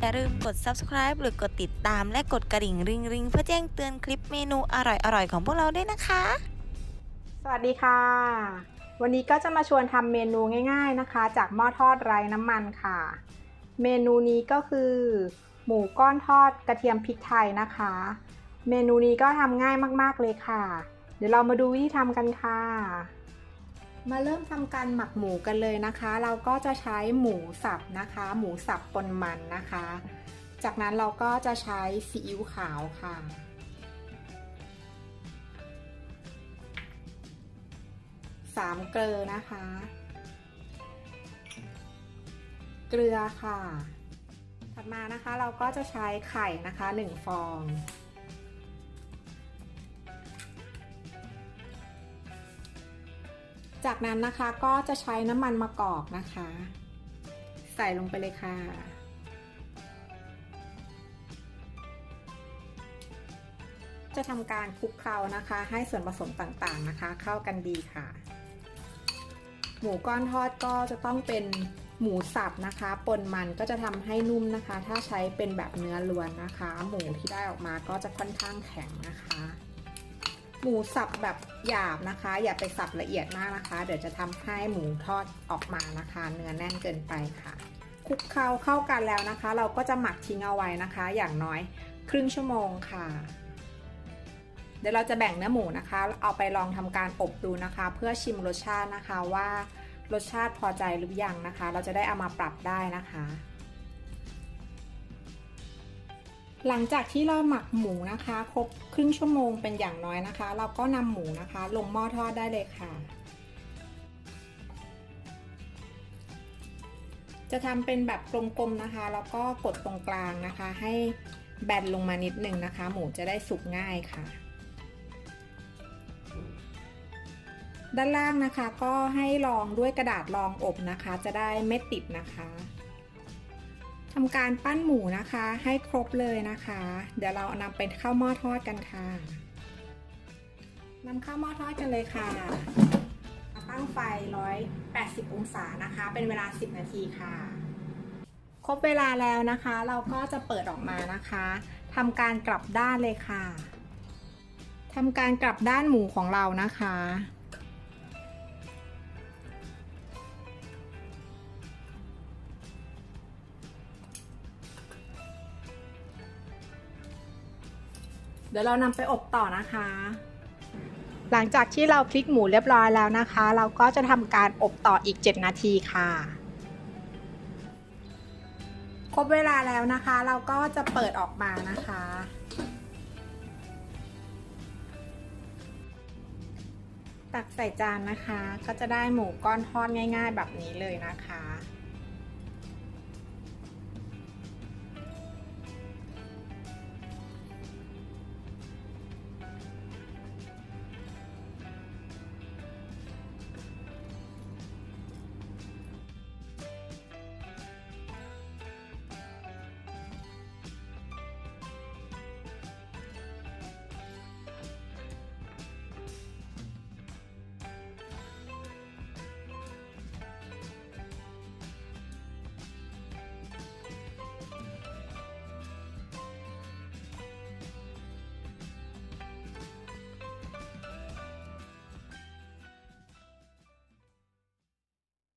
อย่าลืมกด subscribe หรือกดติดตามและกดกระดิ่งริงริงเพื่อแจ้งเตือนคลิปเมนูอร่อยๆของพวกเราด้วยนะคะ สวัสดีค่ะ วันนี้ก็จะมาชวนทำเมนูง่ายๆนะคะ จากหม้อทอดไร้น้ำมันค่ะ เมนูนี้ก็คือ หมูก้อนทอดกระเทียมพริกไทยนะคะ เมนูนี้ก็ทำง่ายมากๆเลยค่ะ เดี๋ยวเรามาดูวิธีทำกันค่ะ มาเริ่มทำการหมักหมูกันเลยนะคะ เราก็จะใช้หมูสับนะคะ หมูสับปนมันนะคะ จากนั้นเราก็จะใช้ซีอิ๊วขาวค่ะ สามเกลือนะคะ เกลือค่ะ ถัดมานะคะเราก็จะใช้ไข่นะคะหนึ่งฟอง จากนั้นนะคะก็จะใช้น้ำมันมะกอกนะคะ ใส่ลงไปเลยค่ะ จะทำการคลุกเคล้านะคะ ให้ส่วนผสมต่างๆนะคะ เข้ากันดีค่ะ หมูก้อนทอดก็จะต้องเป็นหมูสับนะคะปนมันก็จะทำให้นุ่มนะคะ ถ้าใช้เป็นแบบเนื้อล้วนนะคะ หมูที่ได้ออกมาก็จะค่อนข้างแข็งนะคะ หมูสับแบบหยาบนะคะ อย่าไปสับละเอียดมากนะคะ เดี๋ยวจะทำให้หมูทอดออกมานะคะ เนื้อแน่นเกินไปค่ะคลุกเคล้าเข้ากันแล้วนะคะ เราก็จะหมักทิ้งเอาไว้นะคะ อย่างน้อยครึ่งชั่วโมงค่ะ เดี๋ยวเราจะแบ่งเนื้อหมูนะคะ เอาไปลองทำการอบดูนะคะ เพื่อชิมรสชาตินะคะว่ารสชาติพอใจหรือยังนะคะ เราจะได้เอามาปรับได้นะคะ หลังจากที่เราหมักหมูนะคะครบครึ่งชั่วโมงเป็นอย่างน้อยนะคะ เราก็นำหมูนะคะ ลงหม้อทอดได้เลยค่ะ จะทำเป็นแบบกลมๆนะคะ แล้วก็กดตรงกลางนะคะ ให้แบนลงมานิดนึงนะคะ หมูจะได้สุกง่ายค่ะ ด้านล่างนะคะก็ให้รองด้วยกระดาษรองอบนะคะ จะได้ไม่ติดนะคะ ทำการปั้นหมูนะคะ ให้ครบเลยนะคะ เดี๋ยวเรานำไปเข้าหม้อทอดกันค่ะนำเข้าหม้อทอดกันเลยค่ะ ตั้งไฟ 180 องศานะคะ เป็นเวลา 10 นาทีค่ะ ครบเวลาแล้วนะคะ เราก็จะเปิดออกมานะคะทำการกลับด้านเลยค่ะทำการกลับด้านหมูของเรานะคะ เดี๋ยวเรานำไปอบต่อนะคะ หลังจากที่เราพลิกหมูเรียบร้อยแล้วนะคะ เราก็จะทำการอบต่ออีก 7 นาทีค่ะ ครบเวลาแล้วนะคะ เราก็จะเปิดออกมานะคะ ตักใส่จานนะคะ ก็จะได้หมูก้อนทอดง่าย ๆ แบบนี้เลยนะคะ